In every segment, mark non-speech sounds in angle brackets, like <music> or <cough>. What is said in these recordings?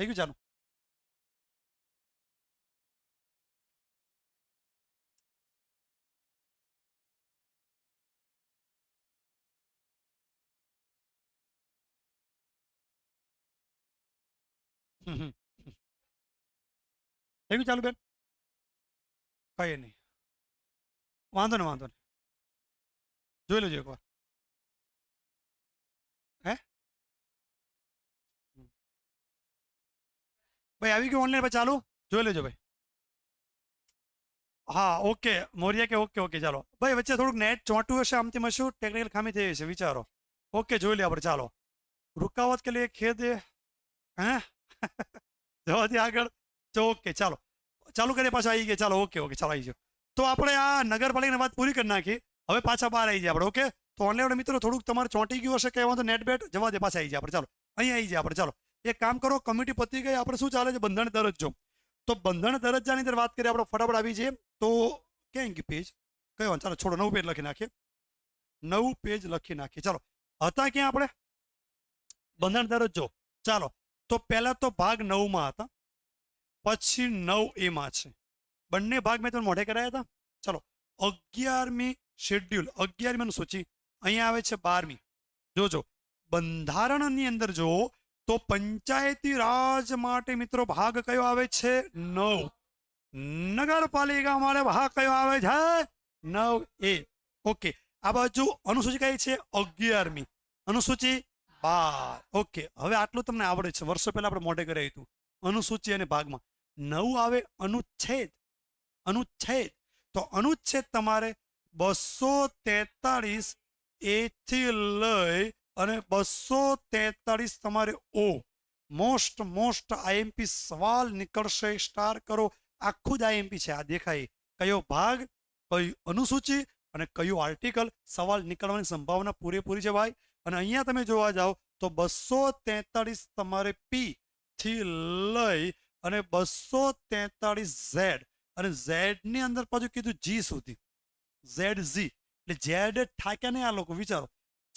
થઈ ગયું ચાલો હમ હમ. થઈ ગયું ચાલુ બેન કઈ નહીં વાંધો ને વાંધો ને જોઈ લેજો એકવાર ભાઈ, આવી ગયું ઓનલાઈન પર ચાલુ? જોઈ લેજો ભાઈ. હા ઓકે મોરિયા કે ઓકે ઓકે ચાલો. ભાઈ, વચ્ચે થોડુંક નેટ ચોંટું હશે, આમથી મશું ટેકનિકલ ખામી થઈ છે, વિચારો. ઓકે જોઈ લે આપણે, ચાલો. રૂકાવટ કે લીએ ખેદ? હે? <laughs> જવાથી આગળ? તો ઓકે ચાલો. ચાલુ કરીએ પાછા આવી ગયા. ચાલો ઓકે ઓકે ચાલો આવી જાઓ. તો આપણે આ નગરપાલિકાની વાત પૂરી કરી નાખી. હવે પાછા બહાર આવી જાય આપણે ઓકે તો ઓનલાઈન મિત્રો, થોડુંક તમારે ચોંટી ગયું હશે કે વાંધો નેટ બેટ, જવા દે, પાછા આવી જાય આપણે, ચાલો. અહીંયા આવી જાય આપણે, ચાલો. એક કામ કરો, કમિટી પતી ગઈ, આપણે શું ચાલે છે? બંધણ દરજ્જો. તો બંધણ દરજ્જાની અંદર વાત કરીએ, આપણે ફટાફટ આવી જઈએ. તો ક્યાં કે પેજ કયો? ચાલો, છોડો, નવું પેજ લખી નાખીએ. નવું પેજ લખી નાખીએ. ચાલો, હતા ક્યાં આપણે? બંધણ દરજ્જો. ચાલો, તો પહેલા તો ભાગ નવમાં હતા. પછી નવ એમાં છે. બંને ભાગ મેં તમને મોઢે કરાયા હતા. ચાલો, અગિયારમી શેડ્યુલ અગિયારમી સૂચિ. અહીંયા આવે છે બારમી. જોજો, બંધારણની અંદર જો તો પંચાયતી રાજ માટે મિત્રો ભાગ કયો આવે છે? નવ. નગરપાલિકા માટે ભાગ કયો આવે છે? નવ એ. ઓકે. આ બાજુ અનુસૂચિ કઈ છે? અગિયારમી. અનુસૂચિ બાર. ઓકે. હવે આટલું તમને આવડે છે. વર્ષો પહેલા આપણે મોઢે કર્યું હતું. અનુસૂચિ અને ભાગમાં. નવું આવે અનુચ્છેદ. અનુચ્છેદ. તો અનુચ્છેદ તમારે બસો તેતાળીસ એથી લઈ અને બસો તેતાળીસ તમારે ઓ. મોસ્ટ મોસ્ટ આઈએમપી સવાલ નીકળશે, સ્ટાર કરો. આખું જ આઈએમપી છે. આ દેખાય. કયો ભાગ, કઈ અનુસૂચિ અને કયું આર્ટિકલ સવાલ નીકળવાની સંભાવના પૂરેપૂરી છે ભાઈ. અને અહીંયા તમે જોવા જાઓ તો બસો તેતાળીસ તમારે પી થી લઈ અને બસો તેતાળીસ ઝેડ. અને ઝેડની અંદર પાછું કીધું જી સુધી. ઝેડ ઝી. એટલે ઝેડ ઠાક્યા નહીં આ લોકો, વિચારો.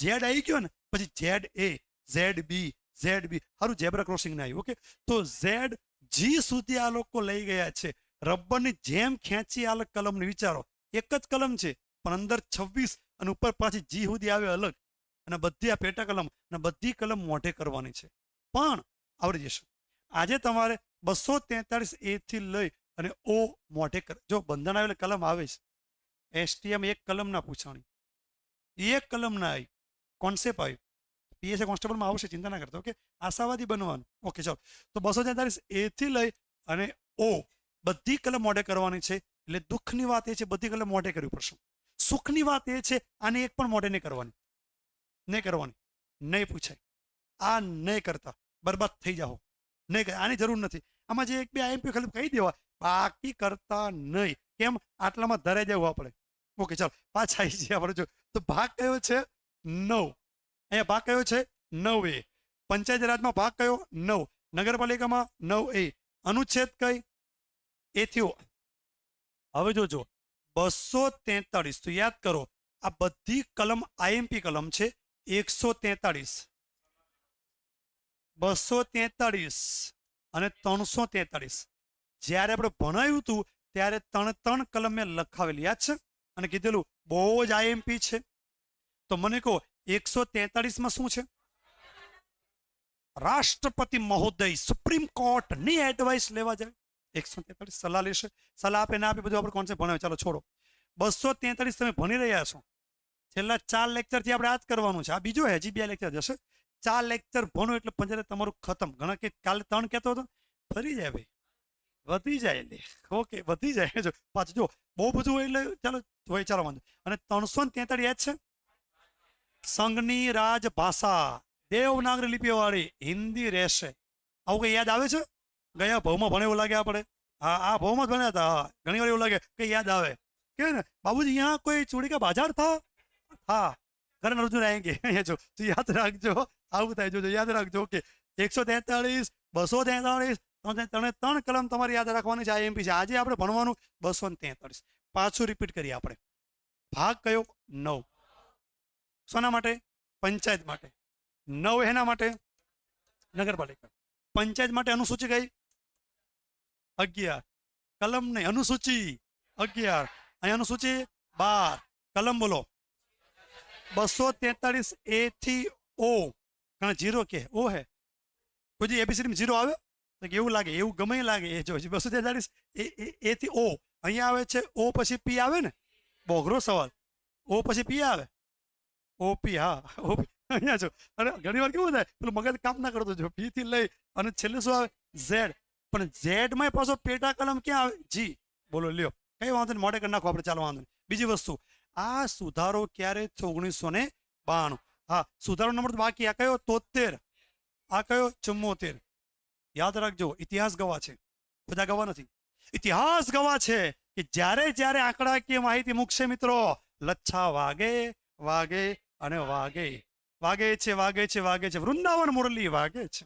ઝેડ આવી ગયો ને પછી Z A, Z B Z B. સારું ઝેબ્રા ક્રોસિંગ ના આવ્યું. ઓકે. તો ઝેડ જી સુધી આ લોકો લઈ ગયા છે. રબરની જેમ ખેંચી આ કલમને વિચારો. એક જ કલમ છે, પણ અંદર છવ્વીસ અને ઉપર પાછી જી સુધી આવે અલગ. અને બધી આ પેટા કલમ અને બધી કલમ મોઢે કરવાની છે. પણ આવડી જશે. આજે તમારે બસો તેતાળીસ એ થી લઈ અને ઓ મોઢે કર. જો બંધન આવેલી કલમ આવે છે. એસટીએમ એક કલમ ના પૂછાણી. એક કલમ ના આવી કોન્સેપ્ટ આવ્યું. પીએસએ કોન્સ્ટેબલમાં આવશે, ચિંતા ના કરતા ઓકે આશાવાદી બનવાનું. ઓકે ચાલો. તો બસો તેતાલીસ એથી લઈ અને ઓ બધી કલમ મોઢે કરવાની છે, એટલે દુઃખની વાત એ છે, બધી કલમ મોઢે કરવી પડશે. સુખની વાત એ છે, આને એક પણ મોઢે નહીં કરવાની. નહીં કરવાની. નહીં પૂછાય. આ નહીં કરતા. બરબાદ થઈ જાઓ. નહીં આની જરૂર નથી. આમાં જે એક બે આઈએમપી ખાલી કહી દેવા, બાકી કરતા નહીં. કેમ? આટલામાં ધરાઈ જવું આપણે ઓકે ચાલો. પાછા આવી જઈએ આપણે જો. તો ભાગ કયો છે? નવ. અહીંયા ભાગ કયો છે? નવ એ. પંચાયત રાજમાં ભાગ કયો? નવ. નગરપાલિકામાં નવ એ. અનુચ્છેદ કઈ? એ થયો. હવે જોજો. બસો તેતાળીસ. તો યાદ કરો, આ બધી કલમ આઈએમપી કલમ છે. એકસો તેતાળીસ. બસો તેતાળીસ અને ત્રણસો તેતાળીસ. જ્યારે આપણે ભણાવ્યું હતું, ત્યારે ત્રણ ત્રણ કલમ મેં લખાવેલી. યાદ છે? અને કીધેલું, બહુ જ આઈએમપી છે. તો મને કહો, એકસો તેતાળીસમાં શું છે? રાષ્ટ્રપતિ મહોદય સુપ્રીમ કોર્ટની એડવાઇસ લેવા જાય. એકસો તેતાળીસ સલાહ લેશે. સલાહ આપે ના આપે બધું આપણે કોન્સેપ્ટ ભણાવે. ચાલો છોડો. બસો તેતાળીસ તમે ભણી રહ્યા છો. છેલ્લા ચાર લેક્ચરથી આપણે આ જ કરવાનું છે. આ બીજો હજી બે લેક્ચર જશે. ચાર લેક્ચર ભણો એટલે પંજારે તમારું ખતમ. ઘણા કે કાલે ત્રણ કહેતો હતો. ફરી જાય ભાઈ. વધી જાય એટલે ઓકે વધી જાય. જો, પાછું જો, બહુ બધું એટલે ચાલો હોય ચાલો અને ત્રણસો ને તેતાળીસ યાદ છે? સંઘની રાજભાષા દેવનાગરી લિપિવાળી હિન્દી રહેશે. આવું કંઈ યાદ આવે છે? ગયા ભાવમાં ભણે એવું લાગે આપણે? હા, આ ભાવમાં જ ભણ્યા હતા. ઘણી વાર એવું લાગે કે યાદ આવે. કે ને, બાબુજી, અહીંયા કોઈ ચૂડી કા બાજાર થા? હા, ઘરે રજૂ રહેંગે અહીંયા જો, તું યાદ રાખજો. આવું થાય, જોજો, યાદ રાખજો. ઓકે, એકસો તેતાળીસ, બસો તેતાળીસ ત્રણે ત્રણ કલમ તમારે યાદ રાખવાની છે આ એમપી છે. આજે આપણે ભણવાનું બસો ને તેતાળીસ. પાછું રિપીટ કરીએ આપણે. ભાગ કયો? નવ. શોના માટે? પંચાયત માટે. નવ એના માટે? નગરપાલિકા. પંચાયત માટે અનુસૂચિ કઈ? અગિયાર. કલમ નહીં, અનુસૂચિ. અગિયાર. અહીં અનુસૂચિ બાર. કલમ બોલો. બસો તેતાળીસ એ થી ઓ કારણ જીરો કે. ઓ હે. કોઈ એબીસીડી જીરો આવે? તો એવું લાગે, એવું ગમે લાગે. એ જો બસો તેતાળીસ એ થી ઓ અહીંયા આવે છે ઓ પછી પી આવે ને? બોઘરો સવાલ. ઓ પછી પી આવે. ઓ પી હા, ઓપી. અહીંયા છો અને ઘણી વાર કેવું થાય, પેલું મગજ કામ ના કરતો જો પી થી લઈ અને છેલ્લે શું આવે? ઝેડ. પણ ઝેડમાં પાછો પેટા કલમ ક્યાં આવે? જી. બોલો, લ્યો. કઈ વાંધો નહીં, મોઢે કરી નાખો આપણે, ચાલો, વાંધો નહીં. બીજી વસ્તુ. આ સુધારો ક્યારે થયો? ઓગણીસો ને બાણું. હા, સુધારો નંબર બાકી. આ કયો? તોતેર આ કયો? ચુમ્મોતેર. યાદ રાખજો, ઇતિહાસ ગવા છે. બધા ગવા નથી. ઇતિહાસ ગવા છે કે જ્યારે જ્યારે આંકડાકીય માહિતી મૂકશે મિત્રો, લચ્છા વાગે વાગે અને વાગે. વાગે છે વાગે છે વાગે છે. વૃંદાવન મુરલી વાગે છે.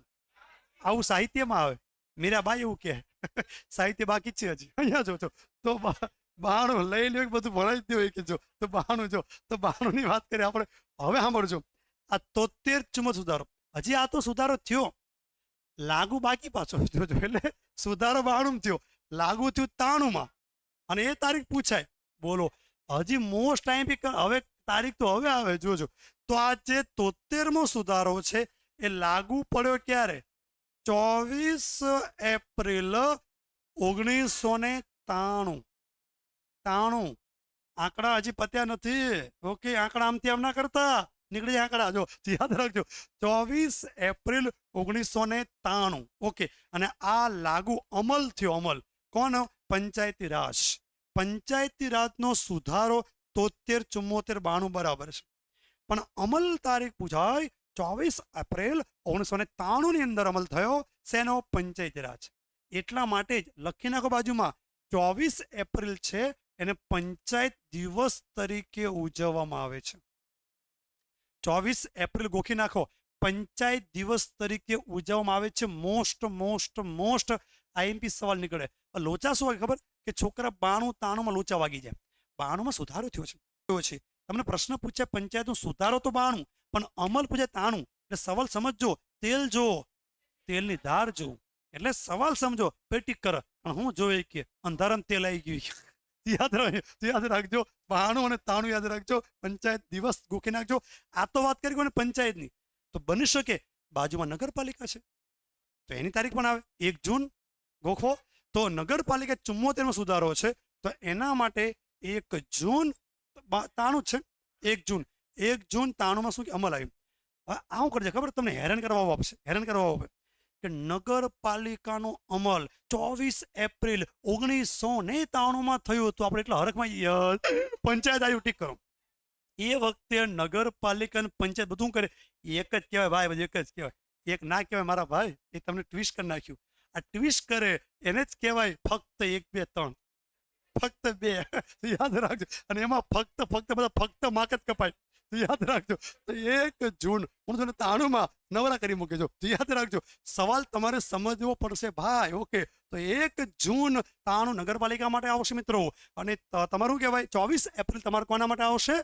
આવું સાહિત્યમાં આવે. મીરાબાઈ એવું કે <laughs> સાહિત્ય બાકી છે હજી. અહીંયા જો છો તો બહાણું લઈ લ્યો બધું ભણાઈ જ કે જો. તો બહાણું જો. તો બહાણુંની વાત કરીએ આપણે. હવે સાંભળજો. આ તોતેર ચુમ્મો સુધારો. હજી આ તો સુધારો થયો. લાગુ બાકી પાછો. જોજો એટલે સુધારો બાણું થયો. લાગુ થયું તાણુંમાં. અને એ તારીખ પૂછાય. બોલો. હજી મોસ્ટ ટાઈમ હવે તારીખ તો હવે આવે, જોજો. તો આ જે તોતેરમો સુધારો છે, એ લાગુ પડ્યો ક્યારે? ચોવીસ એપ્રિલ ઓગણીસો ને તાણું તાણું આંકડા હજી પત્યા નથી. ઓકે, આંકડા આમથી આમ ના કરતા. નીકળી આંકડા. જો, યાદ રાખજો. ચોવીસ એપ્રિલ ઓગણીસો ને તાણું ઓકે, અને આ લાગુ અમલ થયો, અમલ. કોણ પંચાયતી રાજ. પંચાયતી રાજનો સુધારો તોતેર ચુમ્મોતેર બાણું બરાબર છે. પણ અમલ તારીખ પૂછાય ચોવીસ એપ્રિલ ઓગણીસો ને ની અંદર અમલ થયો શેનો? પંચાયતી રાજ. એટલા માટે જ લખી નાખો બાજુમાં, ચોવીસ એપ્રિલ છે એને પંચાયત દિવસ તરીકે ઉજવવામાં આવે છે. ચોવીસ એપ્રિલ ગોખી નાખો, પંચાયત દિવસ તરીકે ઉજવવામાં આવે છે. મોસ્ટ મોસ્ટ મોસ્ટ આઈએમપી સવાલ નીકળે. લોચા શું હોય ખબર? કે છોકરા બાણું તાણુંમાં લોચા વાગી જાય. બાણુંમાં સુધારો થયો છે. છે. તમને પ્રશ્ન પૂછ્યા પંચાયતનો સુધારો તો બાણું, પણ અમલ પૂછ્યા તાણું. એટલે સવાલ સમજો તેલ જો, તેલની ધાર જો. એટલે સવાલ સમજો પેટી કર. હું જોઈ કે અંધારામ તેલ આવી ગયું <laughs> યાદ રાખ યાદ રાખજો, બાણું અને તાણું યાદ રાખજો, પંચાયત દિવસ ગોખી નાખજો. આ તો વાત કરી કોને પંચાયતની. તો બની શકે બાજુમાં નગરપાલિકા છે. તો એની તારીખ પણ આવે, એક જૂન ગોખો તો નગરપાલિકા ચુમ્મોતેરનો સુધારો છે. તો એના માટે એક જૂન તાણું છે એક જૂન. એક જૂન તાણુંમાં શું કે અમલ આવ્યું. આવું કરજે, ખબર? તમને હેરાન કરવા આપશે. હેરાન કરવા આપે. કે નગરપાલિકાનો અમલ ચોવીસ એપ્રિલ ઓગણીસો ને તાણુંમાં થયું હતું. આપણે એટલા હરખમાં પંચાયત આવ્યું ટીક કરો. એ વખતે નગરપાલિકા પંચાયત બધું કરે. એક જ કહેવાય ભાઈ, બધું એક જ કહેવાય. એક ના કહેવાય મારા ભાઈ, એ તમને ટ્વિસ્ટ કરી નાખ્યું. આ ટ્વિસ્ટ કરે, એને જ કહેવાય ફક્ત એક બે, ત્રણ. ફક્ત બે. યાદ રાખજો. અને એમાં ફક્ત ફક્ત બધા ફક્ત માક જ કપાય. યાદ રાખજો. તો એક જૂન હું તમને તાણુમાં નવરા કરી મૂકે જો તો યાદ રાખજો. સવાલ તમારે સમજવો પડશે. ભાઈ ઓકે તો એક જૂન તાણુ નગરપાલિકા માટે આવશે મિત્રો. અને તમારું કહેવાય? ચોવીસ એપ્રિલ તમારે કોના માટે આવશે?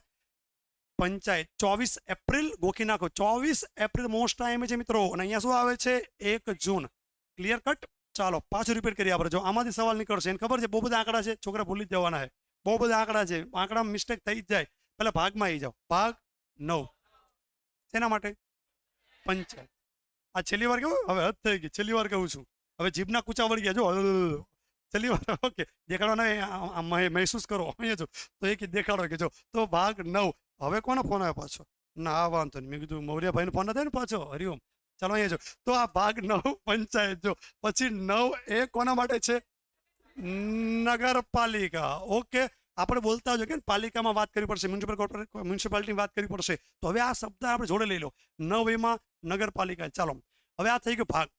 પંચાયત. ચોવીસ એપ્રિલ ગોખી નાખો. ચોવીસ એપ્રિલ મોસ્ટ ટાઈમે છે મિત્રો. અને અહીંયા શું આવે છે? એક જૂન. ક્લિયર કટ ચાલો, પાછું રિપીટ કરી આપણે. જો આમાંથી સવાલ નીકળશે, એને ખબર છે? બહુ બધા આંકડા છે, છોકરા ભૂલી જ જવાના છે. બહુ બધા આંકડા છે. આંકડા મિસ્ટેક થઈ જ જાય. પહેલાં ભાગમાં આવી જાઓ. ભાગ નવ. તેના માટે? પંચાયત. આ છેલ્લી વાર કેવું? હવે હદ થઈ ગઈ. છેલ્લી વાર કહું છું. હવે જીભના કૂચા વળી ગયા. જો છેલ્લી વાર, <laughs> ઓકે. દેખાડવાના મહેસૂસ કરો. <laughs> અહીંયા જો. તો એ કે દેખાડો કે જો. તો ભાગ નવ. હવે કોનો ફોન આવ્યો પાછો? ના, વાંધો નહીં. મેં કીધું, મૌર્યભાઈનો ફોન હતો ને પાછો? હરિઓમ. ચાલો અહીંયા જો. તો આ ભાગ નવ <laughs> પંચાયત જો. પછી નવ એ કોના માટે છે? નગરપાલિકા. ઓકે. આપણે બોલતા હોય કે પાલિકામાં વાત કરવી પડશે, મ્યુનિસિપલ કોર્પોરેટ મ્યુનિસિપાલિટીની વાત કરવી પડશે. તો હવે આ શબ્દ આપણે જોડે લઈ લો. નવ એમાં નગરપાલિકા. ચાલો. હવે આ થઈ ગયો ભાગ.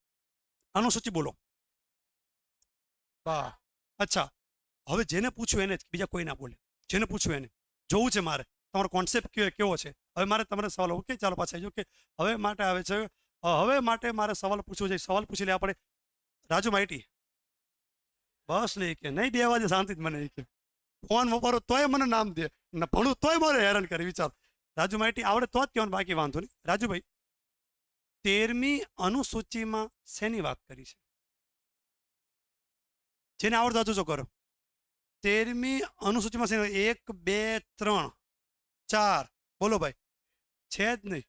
અનુસૂચિ બોલો. વાહ. અચ્છા. હવે જેને પૂછ્યું એને બીજા કોઈ ના બોલે. જેને પૂછ્યું એને. જોવું છે મારે. તમારો કોન્સેપ્ટ કેવો છે? હવે મારે તમારે સવાલ, ઓકે? ચાલો પાછા જો કે હવે માટે આવે છે હવે માટે મારે સવાલ પૂછવો છે. સવાલ પૂછી લે આપણે. રાજુ માહિતી. બસ નહીં કે, નહીં બે વાગે શાંતિ મને કે, ફોન વપરો તોય મને નામ દે. ને, ભણું તોય મારે હેરાન કરે, વિચાર. રાજુ માહિતી આવડે તો જ કહેવાનું, બાકી વાંધો નહીં. રાજુભાઈ, તેરમી અનુસૂચિમાં શેની વાત કરી છે? જેને આવડતા હતું જો કરો. તેરમી અનુસૂચિમાં શેની એક, બે, ત્રણ, ચાર. બોલો ભાઈ. છે જ નહીં.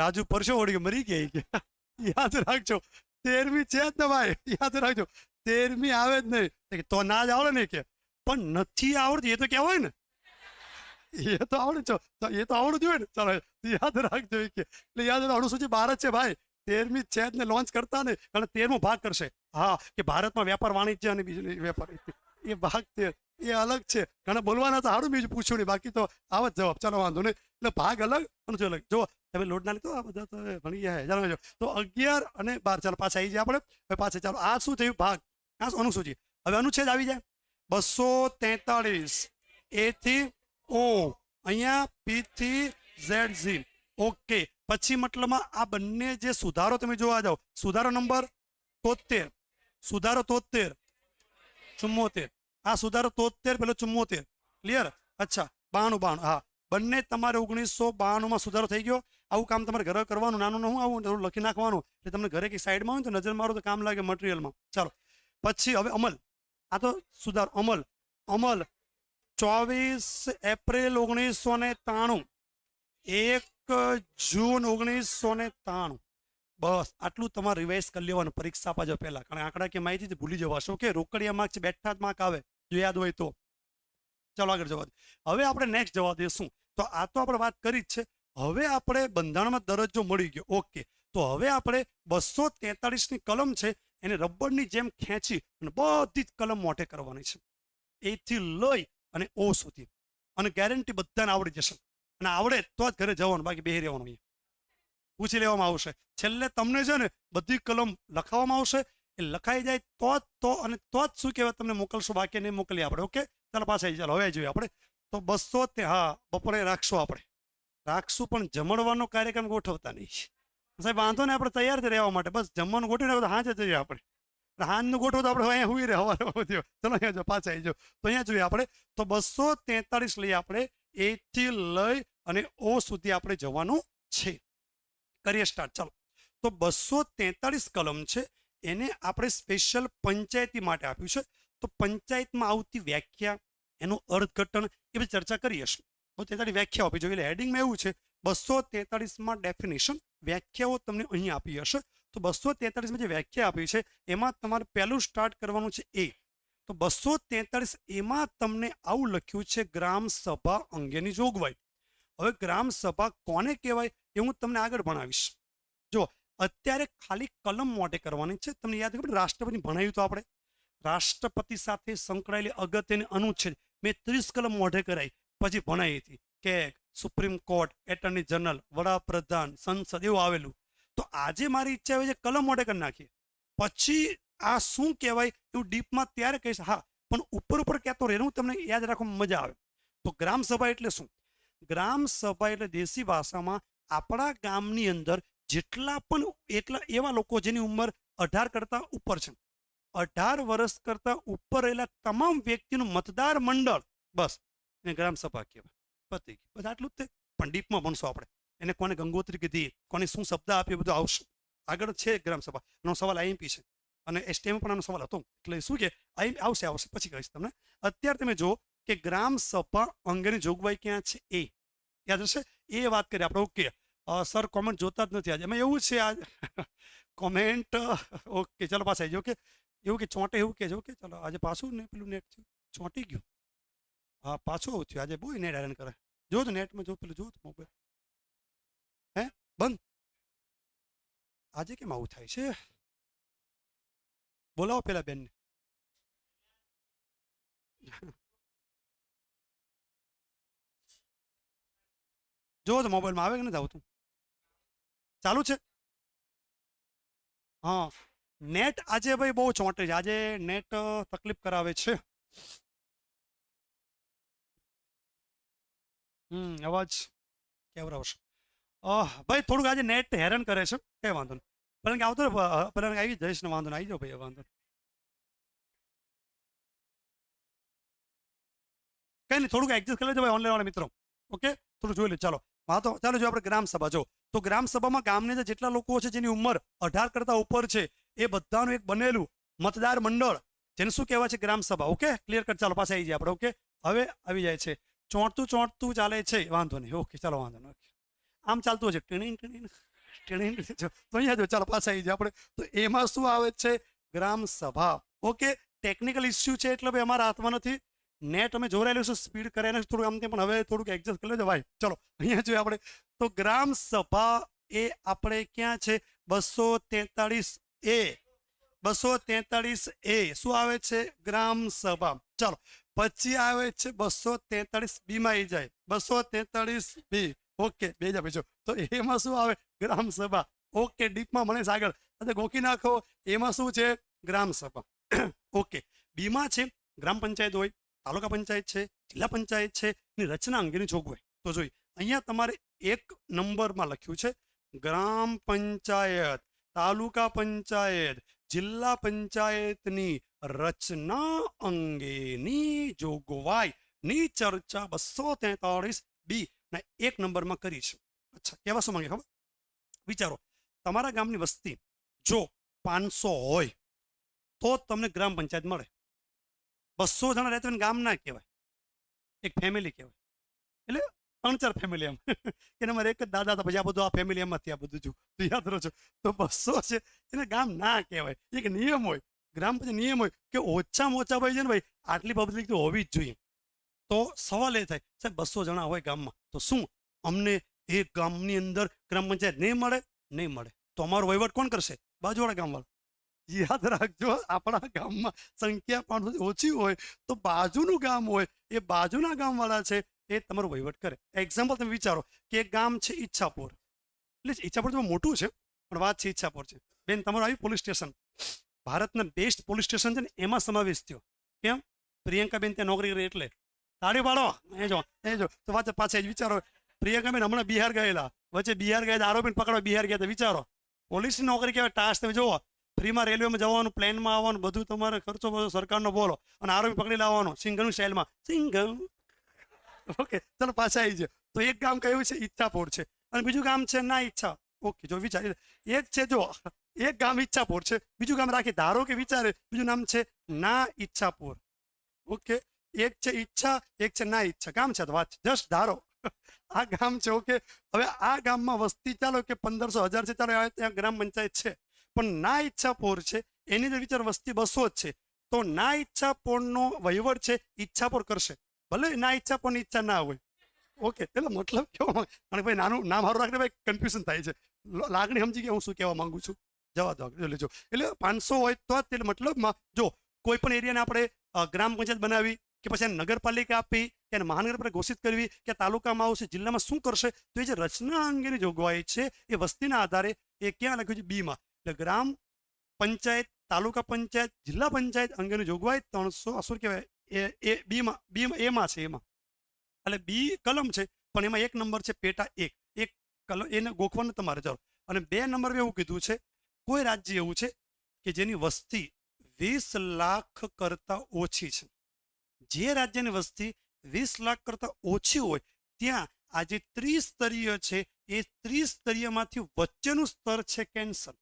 રાજુ પરસો વળી મરી ગયા યાદ રાખજો, તેરમી છે જ ને ભાઈ યાદ રાખજો, તેરમી આવે જ નહીં. તો ના જ આવડે ને કે. પણ નથી આવડતી, એ તો કહેવાય ને. એ તો આવડે છો. તો એ તો આવડું જોઈએ ને. ચાલો, યાદ રાખજો કે. એટલે યાદ રાખો અનુસૂચિ ભારત છે ભાઈ. તેરમી છે જ ને લોન્ચ કરતા ને અને તેરમો ભાગ કરશે. હા, કે ભારતમાં વેપાર વાણિજ્ય અને બીજું વેપાર એ ભાગ તેર એ અલગ છે. ઘણા બોલવાના તો સારું બીજું પૂછ્યું નહીં. બાકી તો આવા જ જવાબ. ચાલો, વાંધો નહીં. એટલે ભાગ અલગ અનુસૂચિ અલગ. જો તમે લોડ ના લીધો, આ બધા તો ભણી ગયા. ચાલો તો અગિયાર અને બાર, ચાલો પાછા આવી જાય આપણે. હવે પાછા ચાલો, આ શું થયું? ભાગ. આ શું અનુસૂચિ? હવે અનુચ્છેદ આવી જાય. બસો તેતાળીસ. એ થી ઓ અહીંયા પી થી ઝેડ ઝી ઓકે પછી મતલબમાં આ બંને જે સુધારો તમે જોવા જાઓ, સુધારો નંબર તોતેર. સુધારો તોતેર. ચુમ્મોતેર. આ સુધારો તોતેર, પેલો ચુમ્મોતેર. ક્લિયર અચ્છા, બાણું બાણું. હા. બંને તમારે ઓગણીસો બાણુંમાં સુધારો થઈ ગયો. આવું કામ તમારે ઘરે કરવાનું, નાનું હું આવું, થોડું લખી નાખવાનું. એટલે તમને ઘરે કે સાઈડમાં હોય તો નજર મારો તો કામ લાગે મટીરિયલમાં. ચાલો. પછી હવે અમલ. આ તો સુધાર. અમલ. અમલ. ચોવીસ એપ્રિલ ઓગણીસો ને ત્રાણું. એક જૂન ઓગણીસો ને ત્રાણું. બસ. આટલું તમારે રિવાઇઝ કરી લેવાનું પરીક્ષા આપવા પહેલાં. કારણ આંકડા કે માહિતી ભૂલી જવાશો. કે રોકડિયા માર્ક છે, બેઠા જ માર્ક આવે. જો યાદ હોય તો. ચાલો આગળ જવા દે. હવે આપણે નેક્સ્ટ જવા દઈશું. તો આ તો આપણે વાત કરી જ છે. હવે આપણે બંધારણમાં દરજ્જો મળી ગયો. ઓકે તો હવે આપણે બસો તેતાળીસની કલમ છે, એને રબરની જેમ ખેંચી અને બધી જ કલમ મોટે કરવાની છે. એથી લઈ અને ઓ સુધી. અને ગેરંટી બધાને આવડી જશે. અને આવડે તો જ ઘરે જવાનું, બાકી બે રહેવાનું અહીંયા. પૂછી લેવામાં આવશે. છેલ્લે તમને છે ને બધી કલમ લખાવવામાં આવશે. એ લખાઈ જાય તો જ તો અને તો જ શું કહેવાય તમને મોકલશો, બાકી નહીં મોકલીએ આપણે. ઓકે ચાલો પાછા આવી ચાલો હવે જોઈએ આપણે. તો બસો તે, હા, બપોરે રાખશું આપણે. રાખશું, પણ જમણવાનો કાર્યક્રમ ગોઠવતા નહીં. સાહેબ, વાંધો ને આપણે તૈયાર છે રહેવા માટે. બસ જમવાનું ગોઠવીને હાજર જઈએ આપણે. હાનનું ગોઠવો તો આપણે અહીંયા હુઈ રહે ચલો, અહીંયા જો, પાછા આવી જાઓ તો અહીંયા જોઈએ આપણે. તો બસો તેતાળીસ લઈએ આપણે એથી લઈ અને ઓ સુધી આપણે જવાનું છે. કરીએ સ્ટાર્ટ ચાલો. તો બસો તેતાળીસ કલમ છે. એને આપણે સ્પેશિયલ પંચાયતી માટે આપ્યું છે. તો પંચાયતમાં આવતી વ્યાખ્યા, એનું અર્થઘટન એ બધી ચર્ચા કરીએ હશે બહુ તેતાળીસ વ્યાખ્યાઓ આપી. જોઈએ હેડિંગમાં એવું છે, બસો તેતાળીસમાં ડેફિનેશન વ્યાખ્યાઓ તમને અહીં આપી હશે. તો બસો તેતાળીસમાં જે વ્યાખ્યા આપી છે, એમાં તમારે પહેલું સ્ટાર્ટ કરવાનું છે એ. તો બસો તેતાળીસ એમાં તમને આવું લખ્યું છે, ગ્રામ સભા અંગેની જોગવાઈ. હવે ગ્રામ સભા કોને કહેવાય એ હું તમને આગળ ભણાવીશ. જો, અત્યારે ખાલી કલમ મોટે કરવાની છે. તમને યાદ ખબર? રાષ્ટ્રપતિ ભણાવ્યું તો આપણે. રાષ્ટ્રપતિ સાથે સંકળાયેલી અગત્યની અનુચ્છેદ મેં ત્રીસ કલમ મોઢે કરાઈ. પછી ભણાવી હતી કે સુપ્રીમ કોર્ટ, એટર્ની જનરલ, વડાપ્રધાન, સંસદ એવું આવેલું. તો આજે મારી ઈચ્છા હોય છે કલમ મોઢે કરી નાખીએ. પછી આ શું કહેવાય એવું ડીપમાં ત્યારે કહીશ, હા, પણ ઉપર ઉપર કહેતો રહેવું તમને યાદ રાખવામાં મજા આવે. તો ગ્રામ સભા એટલે શું? ગ્રામ સભા એટલે દેશી ભાષામાં આપણા ગામની અંદર જેટલા પણ એટલા એવા લોકો જેની ઉંમર અઢાર કરતા ઉપર છે. અઢાર વર્ષ કરતા ઉપર રહેલા તમામ વ્યક્તિનું મતદાર મંડળ, બસ એને ગ્રામ સભા કહેવાય. પતી ગયું બધા આટલું જ તે પણ ડીપમાં ભણશો આપણે. એને કોને ગંગોત્રી કીધી, કોને શું શબ્દ આપ્યો બધું આવશે. આગળ છે ગ્રામ સભા. એનો સવાલ આઈએમપી છે. અને એસટીએમ પણ આનો સવાલ હતો. એટલે શું કે, આઈ આવશે આવશે. પછી કહીશ તમને. અત્યારે તમે જો કે ગ્રામ સભા અંગેની જોગવાઈ ક્યાં છે? એ. યાદ હશે? એ વાત કરીએ આપણે. ઓકે. સર કોમેન્ટ જોતા જ નથી આજે. એમાં એવું છે આ <laughs> કોમેન્ટ ઓકે. ચાલો પાછા આવી જાઓ કે એવું કે ચોંટે એવું કે જો કે ચાલો, આજે પાછું ને પેલું નેટ થયું ચોંટી ગયું. હા, પાછું થયું. આજે બહુ નેટ હેરાન કરે. જો નેટમાં જો પેલું જો મોબાઈલ. હે? બંધ. આજે કેમ આવું થાય છે? બોલાવો પેલા બેનને. જો તો મોબાઈલમાં આવે કે નથી આવતું? ચાલુ છે? હા. નેટ આજે ભાઈ બહુ ચોંટે છે. આજે નેટ તકલીફ કરાવે છે. હમ, અવાજ કેવરાવશે ભાઈ, થોડુંક આજે નેટ હેરાન કરે છે, કઈ વાંધો નહીં. કારણ આવતો પેલા આવી જઈશ ને વાંધો આવી જાઓ ભાઈ, વાંધો. કઈ નહીં, થોડુંક એડજસ્ટ કરી લેજો ભાઈ ઓનલાઈન વાળા મિત્રો. ઓકે થોડું જોઈ લે, ચાલો. હા, તો ચાલો જો આપણે ગ્રામ સભા જો તો ગ્રામ સભામાં ગામની જેટલા લોકો છે જેની ઉંમર અઢાર કરતા ઉપર છે, એ બધાનું એક બનેલું મતદાર મંડળ. જેને શું કહેવાય છે ગ્રામ સભા ઓકે ક્લિયર કટ ચાલો પાસે આવી જાય આપણે ઓકે હવે આવી જાય છે. ચોંટતું ચોંટતું ચાલે છે, વાંધો નહીં. ઓકે ચાલો, વાંધો નહીં. આમ ચાલતું ટીણીન ટીણીન ટીણીન તો અહીંયા જો, ચાલો, પાછા આવી જાય આપણે. તો એમાં શું આવે છે? ગ્રામ સભા. ઓકે ટેકનિકલ ઇસ્યુ છે એટલે ભાઈ અમારા હાથમાં નથી. નેટ અમે જોરાયેલું છે સ્પીડ કરે ને થોડુંક આમ તે પણ હવે થોડુંક એડજસ્ટ કરી લેજો, ભાઈ. ચલો, અહીંયા જોઈએ આપણે. તો ગ્રામ સભા એ આપણે ક્યાં છે? બસો તેતાળીસ એ. બસો તેતાળીસ એ. શું આવે છે? ગ્રામ સભા. ચાલો પછી આવે છે બસો તેતાળીસ બીમાં આવી જાય. બસો તેતાળીસ બી. ઓકે, બે હજાર બીજો તો એમાં શું આવે? ગ્રામ સભા. ઓકે, ડીપમાં મને આગળ. અને ગોખી નાખો, એમાં શું છે? ગ્રામ સભા. <clears throat> ઓકે, બીમાં છે ગ્રામ પંચાયત હોય, તાલુકા પંચાયત છે, જિલ્લા પંચાયત છે, એની રચના અંગેની જોગવાઈ તો જોઈ, અહીંયા તમારે એક નંબરમાં લખ્યું છે, ગ્રામ પંચાયત, તાલુકા પંચાયત જિલ્લા પંચાયતની રચના અંગેની જોગવાઈની ચર્ચા બસો તેતાળીસ બી ના એક નંબરમાં કરી છે. અચ્છા કેવા શું માંગે ખબર? વિચારો, તમારા ગામની વસ્તી જો પાંચસો હોય તો તમને ગ્રામ પંચાયત મળે. બસો જણા રહેતા ગામ ના કહેવાય. એક ફેમિલી કહેવાય. એટલે ત્રણ ચાર ફેમિલી એમ. કે મારે એક જ દાદા હતા, પછી આ બધું આ ફેમિલી એમાંથી આ બધું જો, તો યાદ રહો તો બસો છે, એને ગામ ના કહેવાય. એક નિયમ હોય, ગ્રામ પંચાયત નિયમ હોય કે ઓછામાં ઓછા ભાઈ છે ને ભાઈ, આટલી પબ્લિક તો હોવી જ જોઈએ. તો સવાલ એ થાય, સાહેબ, બસો જણા હોય ગામમાં, તો શું અમને એ ગામની અંદર ગ્રામ પંચાયત નહીં મળે? નહીં મળે. તો અમારો વહીવટ કોણ કરશે? બાજુવાળા ગામવાળા. યાદ રાખજો, આપણા ગામમાં સંખ્યા પણ ઓછી હોય, તો બાજુનું ગામ હોય, એ બાજુના ગામવાળા છે એ તમારો વહીવટ કરે. એક્ઝામ્પલ તમે વિચારો કે એક ગામ છે ઈચ્છાપુર. એટલે ઈચ્છાપુર તો મોટું છે, પણ વાત છે ઈચ્છાપુર છે. બેન, તમારું આવ્યું પોલીસ સ્ટેશન. ભારતના બેસ્ટ પોલીસ સ્ટેશન છે ને, એમાં સમાવેશ થયો. કેમ? પ્રિયંકાબેન ત્યાં નોકરી કરી એટલે. તાળી પાડો એ જો એ જો. તો પાછા પાછા વિચારો. પ્રિયંકાબેન હમણાં બિહાર ગયેલા. વચ્ચે બિહાર ગયા, આરોપીને પકડવા બિહાર ગયા તો વિચારો. પોલીસની નોકરી કહેવાય ટાસ્ક તમે જુઓ. ફ્રીમાં રેલવેમાં જવાનું, પ્લેનમાં આવવાનું, બધું તમારે ખર્ચો બધો સરકારનો બોલો. અને આરોપી પકડી લાવવાનો સિંગલ સ્ટાઇલમાં સિંગમ ઓકે, ચાલો પાછા આવી જાય તો એક ગામ કયું છે? ઈચ્છાપોર છે. અને બીજું ગામ છે ના ઈચ્છા. ઓકે, જો વિચાર એક છે જો, એક ગામ ઈચ્છાપોર છે. બીજું ગામ રાખી, ધારો કે વિચારે, બીજું નામ છે ના ઈચ્છાપોર. ઓકે, એક છે ઈચ્છા, એક છે ના ઈચ્છા. ગામ છે વાત જસ્ટ ધારો. આ ગામ છે, ઓકે. હવે આ ગામમાં વસ્તી ચાલો કે પંદરસો હજાર છે, ચાલો ત્યાં ગ્રામ પંચાયત છે. પણ ના ઈચ્છાપોર છે, એની અંદર વિચાર વસ્તી બસો જ છે. તો ના ઈચ્છાપોરનો વહીવટ છે, ઈચ્છાપોર કરશે. ભલે ના ઈચ્છાપોરની ઈચ્છા ના હોય. ઓકે એટલે મતલબ કેવો અને ભાઈ, નાનું નામ સારું રાખીને ભાઈ કન્ફ્યુઝન થાય છે. લાગણી સમજી ગયા, હું શું કહેવા માંગુ છું? જવા દો લેજો. એટલે પાંચસો હોય તો એટલે મતલબમાં જો કોઈ પણ એરિયાને આપણે ગ્રામ પંચાયત બનાવી, કે પછી નગરપાલિકા આપી, કે મહાનગરપાલિકા ઘોષિત કરવી, કે તાલુકામાં આવશે, જિલ્લામાં શું કરશે, તો એ જે રચના અંગેની જોગવાઈ છે, એ વસ્તીના આધારે એ ક્યાં લખ્યું છે? બીમાં. એટલે ગ્રામ પંચાયત, તાલુકા પંચાયત, જિલ્લા પંચાયત અંગેની જોગવાઈ ત્રણસો શું કહેવાય? એ એ, બીમાં બીમાં, એમાં છે, એમાં. એટલે બી કલમ છે, પણ એમાં એક નંબર છે પેટા એક. એક કલમ એને ગોખવાનું તમારે જરૂર. અને બે નંબર એવું કીધું છે, કોઈ રાજ્ય એવું છે કે જેની વસ્તી વીસ લાખ કરતાં ઓછી છે. જે રાજ્યની વસ્તી વીસ લાખ કરતાં ઓછી હોય, ત્યાં આજે જે ત્રિસ્તરીય છે, એ ત્રિસ્તરીયમાંથી વચ્ચેનું સ્તર છે કેન્સર.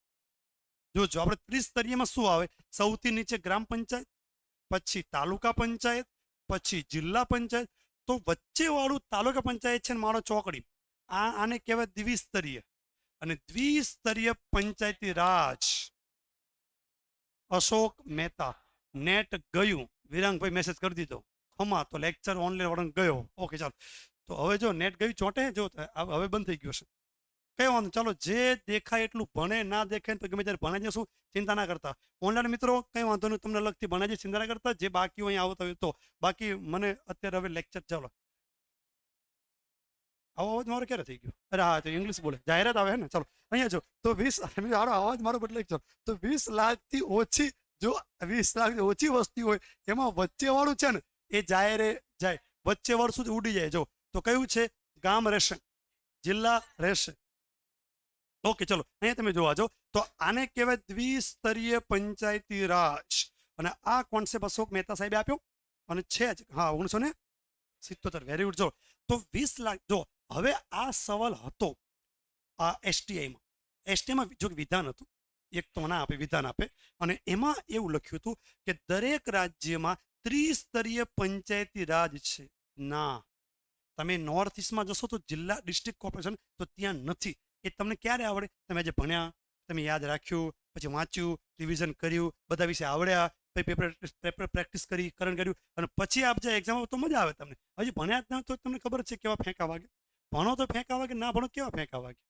જોજો આપણે ત્રિસ્તરીયમાં શું આવે, સૌથી નીચે ગ્રામ પંચાયત પછી તાલુકા પંચાયત, પછી જિલ્લા પંચાયત. તો વચ્ચેવાળું તાલુકા પંચાયત છે ને મારો ચોકડી. આ આને કહેવાય દ્વિસ્તરીય. અને દ્વિસ્તરીય પંચાયતી રાજ. અશોક મહેતા. નેટ ગયું. વિરાંગભાઈ મેસેજ કરી દીધો. ખમા, તો લેક્ચર ઓનલાઈન વળન ગયો. ઓકે ચાલો. તો હવે જો નેટ ગયું ચોંટે, જો હવે બંધ થઈ ગયું છે કઈ વાંધો ચાલો જે દેખાય એટલું ભણે, ના દેખાય તો ગમે ત્યારે ભણે જશું, ચિંતા ના કરતા. ઓનલાઈન મિત્રો, કંઈ વાંધો નહીં, તમને લગતી ભણે છે ચિંતા ના કરતા, જે બાકી અહીં આવતા હોય તો. બાકી મને અત્યારે હવે લેક્ચર ચાલો. આવો અવાજ મારો ક્યારે થઈ ગયો? અરે હા, તો ઇંગ્લિશ બોલે. જાહેરાત આવે ને, ચાલો. અહીંયા જો, તો વીસ મારો અવાજ મારો બદલે ચાલો. તો વીસ લાખથી ઓછી, જો વીસ લાખથી ઓછી વસ્તી હોય, એમાં વચ્ચેવાળું છે ને, એ જાહેરે જાય. વચ્ચેવાળું સુધી ઉડી જાય. જો, તો કયું છે? ગામ રહેશે. જિલ્લા રહેશે. ઓકે, ચલો, અહીંયા તમે જોવા જાઓ, તો આને કહેવાય દ્વિસ્તરીય પંચાયતી રાજ. અને આ કોન્સેપ્ટ અશોક મહેતા સાહેબે આપ્યો. અને છે જ, હા, ઓગણીસો ને સિત્તોતેર વેરી ગુડ જો તો વીસ લાખ, જો, હવે આ સવાલ હતો આ એસટીઆઈમાં એસટીઆઈમાં જો વિધાન હતું, એક તો ના આપે, વિધાન આપે. અને એમાં એવું લખ્યું હતું કે દરેક રાજ્યમાં ત્રિસ્તરીય પંચાયતી રાજ છે. ના. તમે નોર્થ ઇસ્ટમાં જશો તો જિલ્લા ડિસ્ટ્રિક્ટ કોર્પોરેશન તો ત્યાં નથી. એ તમને ક્યારે આવડે? તમે આજે ભણ્યા, તમે યાદ રાખ્યું, પછી વાંચ્યું રિવિઝન કર્યું, બધા વિશે આવડ્યા, પછી પેપર પેપર પ્રેક્ટિસ કરી, કરણ કર્યું, અને પછી આપ જાય એક્ઝામ તો મજા આવે તમને. હજી ભણ્યા જ ના તો તમને ખબર છે કેવા ફેંકા વાગે. ભણો તો ફેંકા વાગે, ના ભણો કેવા ફેંકા વાગે?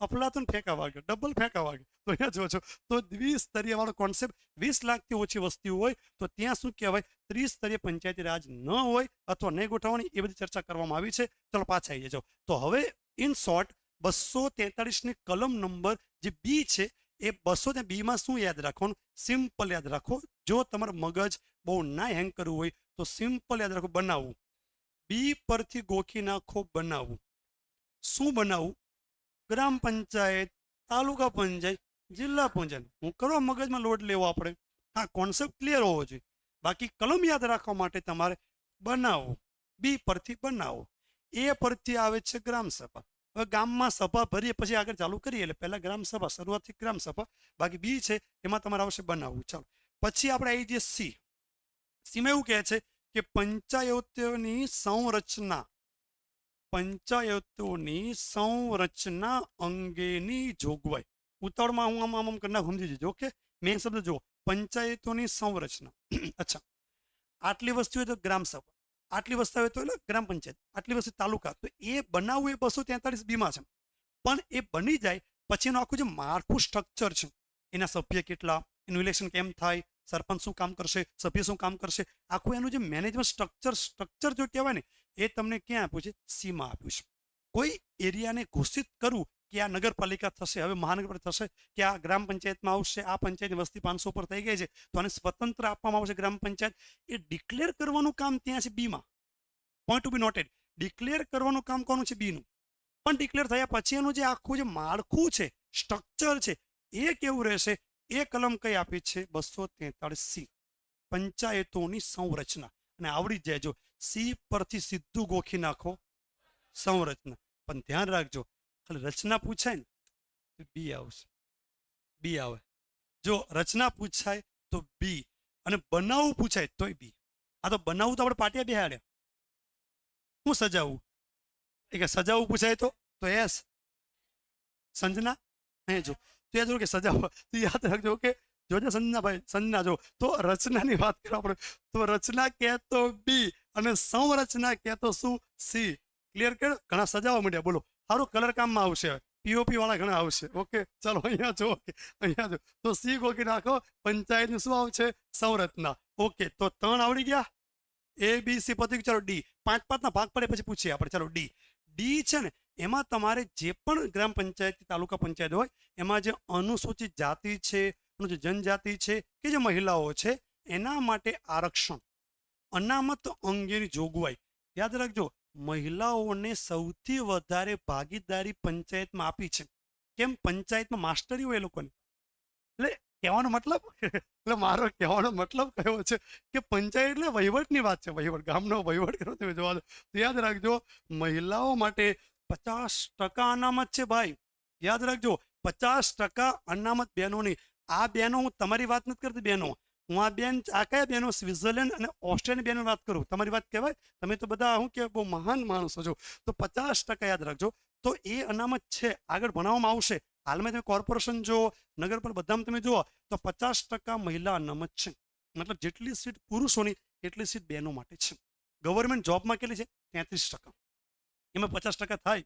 અફલાતું ફેંકા વાગ્યો ડબલ ફેંકા વાગ્યો તો અહીંયા જો છો, તો દ્વિસ્તરીય વાળો કોન્સેપ્ટ વીસ લાખથી ઓછી વસ્તી હોય, તો ત્યાં શું કહેવાય? ત્રિસ્તરીય પંચાયતી રાજ ન હોય અથવા નહીં ગોઠવવાની એ બધી ચર્ચા કરવામાં આવી છે. ચલો પાછા આવી જાઓ. તો હવે ઇન શોર્ટ બસો તેતાળીસની કલમ નંબર જે બી છે, એ બસો ને બીમાં શું યાદ રાખવાનું? સિમ્પલ યાદ રાખો. જો તમારું મગજ બહુ ના હેંગ કરવું હોય, તો સિમ્પલ યાદ રાખો. બનાવવું. બી પરથી ગોખી નાખો બનાવવું. શું બનાવવું? ગ્રામ પંચાયત, તાલુકા પંચાયત, જિલ્લા પંચાયત. હું કરવા મગજમાં લોડ લેવો આપણે? હા કોન્સેપ્ટ ક્લિયર હોવો જોઈએ. બાકી કલમ યાદ રાખવા માટે તમારે બનાવો બી પરથી બનાવો. એ પરથી આવે છે ગ્રામ સભા હવે ગામમાં સભા ભરીએ, પછી આગળ ચાલુ કરીએ. એટલે પહેલાં ગ્રામ સભા, શરૂઆતથી ગ્રામ સભા. બાકી બી છે, એમાં તમારે આવશે બનાવવું. ચાલો. પછી આપણે આવી જઈએ સી. સીમાં એવું કહે છે કે પંચાયતોની સંરચના પંચાયતોની સંરચના અંગેની જોગવાઈ. ઉતાવળમાં હું આમ આમ આમ કરી નાખું સમજી જજો, ઓકે? મેં શબ્દ જુઓ. પંચાયતોની સંરચના. અચ્છા. આટલી વસ્તુ હોય તો ગ્રામ સભા. આટલી વસ્તુ આવે તો એટલે ગ્રામ પંચાયત, આટલી વસ્તુ તાલુકા. તો એ બનાવવું એ બસો તેતાળીસ બીમાં છે. પણ એ બની જાય પછી એનું આખું જે માળખું સ્ટ્રક્ચર છે, એના સભ્ય કેટલા, એનું ઇલેક્શન કેમ થાય, સરપંચ શું કામ કરશે, સભ્ય શું કામ કરશે, આખું એનું જે મેનેજમેન્ટ સ્ટ્રક્ચર સ્ટ્રક્ચર જો કહેવાય ને, એ તમને ક્યાં આપ્યું છે? સીમાં આપ્યું છે. કોઈ એરિયાને ઘોષિત કરવું કે આ નગરપાલિકા થશે, હવે મહાનગરપાલિકા થશે કે આ ગ્રામ પંચાયતમાં આવશે, આ પંચાયતની વસ્તી પાંચસો પર થઈ ગઈ છે, તો આને સ્વતંત્ર આપવામાં આવશે ગ્રામ પંચાયત. એ ડિક્લેર કરવાનું કામ ત્યાં છે બીમાં. Point to be noted declare કરવાનું કામ કોનું છે બીનું? પણ ડિક્લેર થયા પછી એનું જે આખું જે માળખું છે સ્ટ્રક્ચર છે, એ કેવું રહેશે? એ કલમ કઈ આપી છે? બસો તેતાળીસ સી. પંચાયતોની સંરચના. અને આવડી જાય જો. સી પરથી સીધું ગોખી નાખો. સંરચના. પણ ધ્યાન રાખજો. ખાલી રચના પૂછાય ને તો બી આવશે. બી આવે. જો રચના પૂછાય તો બી અને બનાવવું પૂછાય તોય બી આ તો બનાવવું તો આપણે પાટિયા બેહાડ્યા હું સજાવું? એ કે સજાવવું પૂછાય તો? તો એસ સંજના? હે જો. તો યાદ કે સજાવવા તો યાદ રાખજો કે જોજે સંજના ભાઈ, સંજના જો. તો રચનાની વાત કરો આપણે. તો રચના કે તો બી અને સંરચના કે તો શું? સી ક્લિયર કર? ઘણા સજાવવા માંડ્યા. બોલો. સારું કલર કામમાં આવશે. પીઓપી વાળા ઘણા આવશે. ઓકે ચાલો અહીંયા જો અહીંયા જો તો સી ગોકી નાખો. પંચાયતનું શું આવશે? સંરચના. ઓકે તો ત્રણ આવડી ગયા. એ બી સી પતિ ચાલો ડી પાંચ પાંચના ભાગ પડે પછી પૂછીએ આપણે. ચાલો ડી ડી છે ને, એમાં તમારે જે પણ ગ્રામ પંચાયત તાલુકા પંચાયત હોય, એમાં જે અનુસૂચિત જાતિ છે જે જનજાતિ છે, કે જે મહિલાઓ છે, એના માટે આરક્ષણ. અનામત અંગેની જોગવાઈ. યાદ રાખજો મહિલાઓને સૌથી વધારે ભાગીદારી પંચાયતમાં આપી છે. કેમ? પંચાયતમાં માસ્ટરી હોય એ લોકોની. એટલે કહેવાનો મતલબ? એટલે મારો કહેવાનો મતલબ કયો છે કે પંચાયત એટલે વહીવટની વાત છે. વહીવટ, ગામનો વહીવટ કરો તમે જોવા તો યાદ રાખજો, મહિલાઓ માટે પચાસ ટકા અનામત છે ભાઈ. યાદ રાખજો, પચાસ ટકા અનામત બહેનોની આ બહેનો હું તમારી વાત નથી કરતી બહેનો હું આ બેન, આ કયા બેનો? સ્વિટ્ઝરલેન્ડ અને ઓસ્ટ્રેલિયન બેનની વાત કરું? તમારી વાત કહેવાય? તમે તો બધા હું કે બહુ મહાન માણસો છો. તો પચાસ ટકા યાદ રાખજો. તો એ અનામત છે, આગળ ભણાવવામાં આવશે. હાલમાં તમે કોર્પોરેશન જો પર બધામાં તમે જુઓ, તો પચાસ ટકા મહિલા અનામત છે. મતલબ જેટલી સીટ પુરુષોની, એટલી સીટ બહેનો માટે છે. ગવર્મેન્ટ જોબમાં કેટલી છે? તેત્રીસ ટકા. એમાં પચાસ ટકા થાય.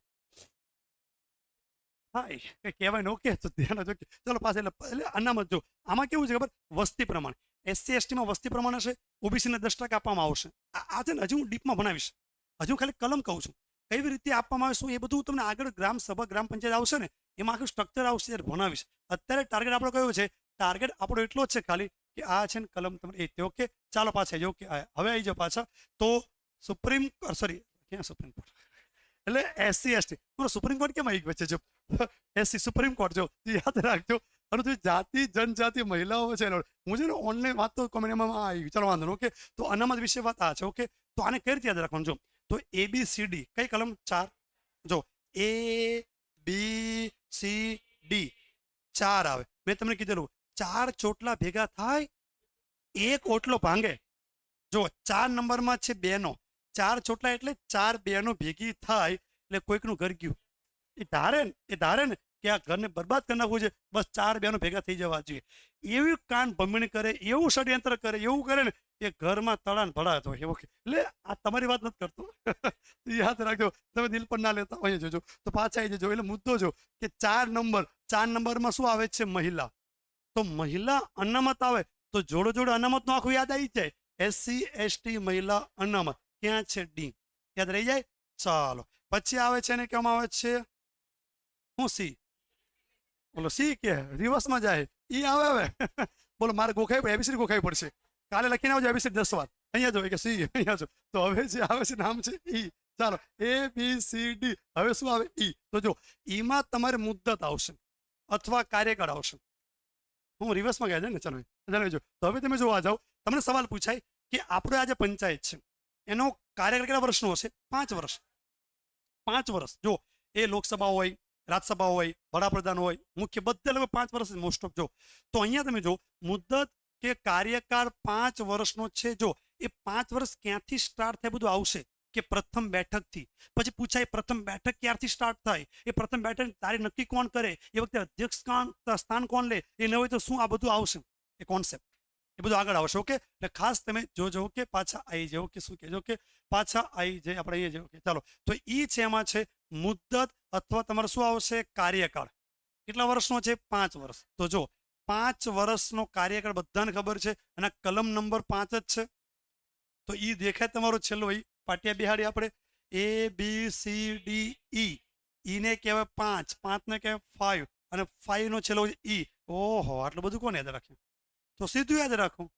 થાય એ કહેવાય ઓકે તો ધ્યાન ચાલો પાસે એટલે અનામત જો, આમાં કેવું છે ખબર? વસ્તી પ્રમાણે. એસસી એસટીમાં વસ્તી પ્રમાણે છે ઓબીસીને દસ ટકા આપવામાં આવશે. આ છે ને હજુ હું ડીપમાં ભણાવીશ. હજુ ખાલી કલમ કહું છું. કેવી રીતે આપવામાં આવે એ બધું તમને આગળ ગ્રામ સભા, ગ્રામ પંચાયત આવશે ને, એમાં આખું સ્ટ્રક્ચર આવશે ત્યારે ભણાવીશ. અત્યારે ટાર્ગેટ આપણો કયો છે? ટાર્ગેટ આપણો એટલો જ છે ખાલી કે આ છે ને કલમ તમને એ ઓકે? ચાલો પાછા જો કે હવે આવી જાઓ પાછા. તો સુપ્રીમ સોરી ક્યાં સુપ્રીમ કોર્ટ? એટલે એસસી એસટી સુપ્રીમ કોર્ટ કેમ આવી વચ્ચે જો? <laughs> એસસી સુપ્રીમ કોર્ટ, જો યાદ રાખજો. અને જે જાતિ, જનજાતિ, મહિલાઓ છે હું છે ને ઓનલાઈન વાત તો કોમેન્ટમાં આવી ચાલો વાંધો ઓકે તો અનામત વિશે વાત આ છે ઓકે તો આને કઈ રીતે યાદ રાખવાનું? જો, તો એ બી સી ડી કઈ કલમ? ચાર. જો એ બી સી ડી ચાર આવે. મેં તમને કીધેલું, ચાર ચોટલા ભેગા થાય, એક ઓટલો ભાંગે. જો, ચાર નંબરમાં છે બેનો. ચાર ચોટલા એટલે ચાર બેનો ભેગી થાય, એટલે કોઈકનું ઘર ગયું. એ ધારે ને એ ધારે ને કે આ ઘરને બરબાદ કરી નાખવું છે. બસ ચાર બેનો ભેગા થઈ જવા જોઈએ. એવી કાન ભમણી કરે, એવું ષડયંત્ર કરે, એવું કરે ને, એ ઘરમાં તળાન ભળા હોય. એવું એટલે આ તમારી વાત નથી કરતો. <laughs> યાદ રાખજો, તમે દિલ પર ના લેતા હોય જોજો. તો પાછા આવી જજો. એટલે મુદ્દો જો કે ચાર નંબર, ચાર નંબરમાં શું આવે છે મહિલા? તો મહિલા અનામત આવે. તો જોડો જોડે અનામતનું આખું યાદ આવી જાય. એસસી એસટી મહિલા અનામત. ક્યાં છે ડી? યાદ રહી જાય? ચાલો. પછી આવે છે ને કહેવામાં આવે છે? હું સી? બોલો, સી કે? રિવર્સમાં જાય. ઈ આવે હવે. <laughs> બોલો, મારે ગોખાઈ એબીસી ગોખાઈ પડશે. કાલે લખીને આવજો એબીસી દસ વાર. અહીંયા જો કે સી, અહીંયા જો. તો હવે જે આવે છે, નામ છે ઈ. ચાલો એ બી સી ડી હવે શું આવે? ઈ. તો જો, ઈમાં તમારે મુદ્દત આવશે અથવા કાર્યકાળ આવશે. હું રિવર્સમાં ગયા છે ને, ચાલો ચાલો જો. તો હવે તમે જોવા જાઓ, તમને સવાલ પૂછાય કે આપણે જે પંચાયત છે, એનો કાર્યકાળ કેટલા વર્ષનો હશે? પાંચ વર્ષ. પાંચ વર્ષ. જો, એ લોકસભા હોય રાજ્યસભા હોય, વડાપ્રધાન હોય, મુખ્ય બધા લોકો પાંચ વર્ષ મોસ્ટ ઓફ જો. તો અહીંયા તમે જો મુદ્દત કે કાર્યકાળ પાંચ વર્ષનો છે જો, એ પાંચ વર્ષ ક્યાંથી સ્ટાર્ટ થાય બધું આવશે? કે પ્રથમ બેઠકથી પછી પૂછાય પ્રથમ બેઠક ક્યારથી સ્ટાર્ટ થાય? એ પ્રથમ બેઠક તારીખ નક્કી કોણ કરે? એ વખતે અધ્યક્ષ સ્થાન કોણ લે? એ ન હોય તો શું આ બધું આવશે? એ કોન્સેપ્ટ એ બધું આગળ આવશે ઓકે એટલે ખાસ તમે જોજો કે પાછા આવી જાઓ કે શું કહેજો કે પાછા આવી જાય આપણે અહીંયા જાઓ કે ચાલો. તો એ છે એમાં છે મુદ્દત અથવા તમારે શું આવશે? કાર્યકાળ. કેટલા વર્ષનો છે? પાંચ વર્ષ. તો જો પાંચ વર્ષનો કાર્યકાળ બધાને ખબર છે અને કલમ નંબર પાંચ જ છે. તો એ દેખાય તમારો છેલ્લો, ઈ પાટિયા બિહાડી આપણે. એ બી સી ડી ઈ ઈને કહેવાય પાંચ, પાંચને કહેવાય ફાઈવ અને ફાઈવનો છેલ્લો ઈ. ઓહો, આટલું બધું કોને યાદ રાખ્યું તો સીધું યાદ રાખો.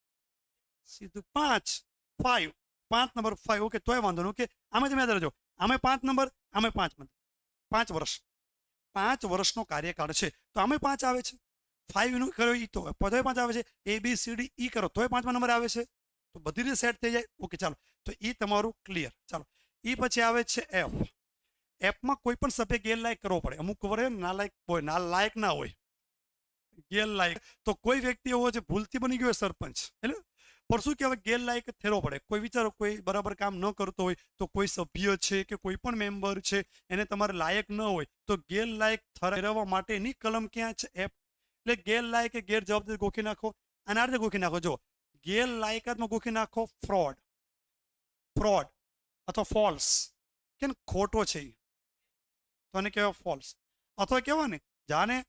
સીધું પાંચ ફાઈવ પાંચ નંબર ફાઈવ ઓકે તોય વાંધો નહીં. ઓકે આમે તમે યાદ રાખજો. આમે પાંચ નંબર આમે પાંચ મંત્રી. પાંચ વર્ષ. પાંચ વર્ષનો કાર્યકાળ છે. તો આમે પાંચ આવે છે? ફાઈવનું કરો, ઈ તો તોય પાંચ આવે છે? એ બી સી ડી ઈ કરો. તોય પાંચમા નંબર આવે છે? તો બધી રીતે સેટ થઈ જાય? ઓકે ચાલો. તો ઈ તમારું ક્લિયર ચાલો. ઈ પછી આવે છે એફ એપમાં કોઈ પણ સભ્ય ગેરલાયક કરવો પડે. અમુક વરે નાલાયક હોય ના લાયક ના હોય. ગેરલાયક. તો કોઈ વ્યક્તિ એવો છે ભૂલથી બની ગયો સરપંચ. એટલે પણ શું કહેવાય ગેરલાયક થેરો પડે. કોઈ વિચારો, કોઈ બરાબર કામ ન કરતો હોય, તો કોઈ સભ્ય છે કે કોઈ પણ મેમ્બર છે, એને તમારે લાયક ન હોય, તો ગેરલાયક ઠરાવવા માટેની કલમ ક્યાં છે? એપ. એટલે ગેરલાયક ગેરજવાબદારી ગોખી નાખો. અને આ રીતે ગોખી નાખો. જો ગેરલાયકાતમાં ગોખી નાખો ફ્રોડ. ફ્રોડ અથવા ફોલ્સ. કે ખોટો છે. તો એને કહેવાય ફોલ્સ. અથવા કહેવાય ને જાને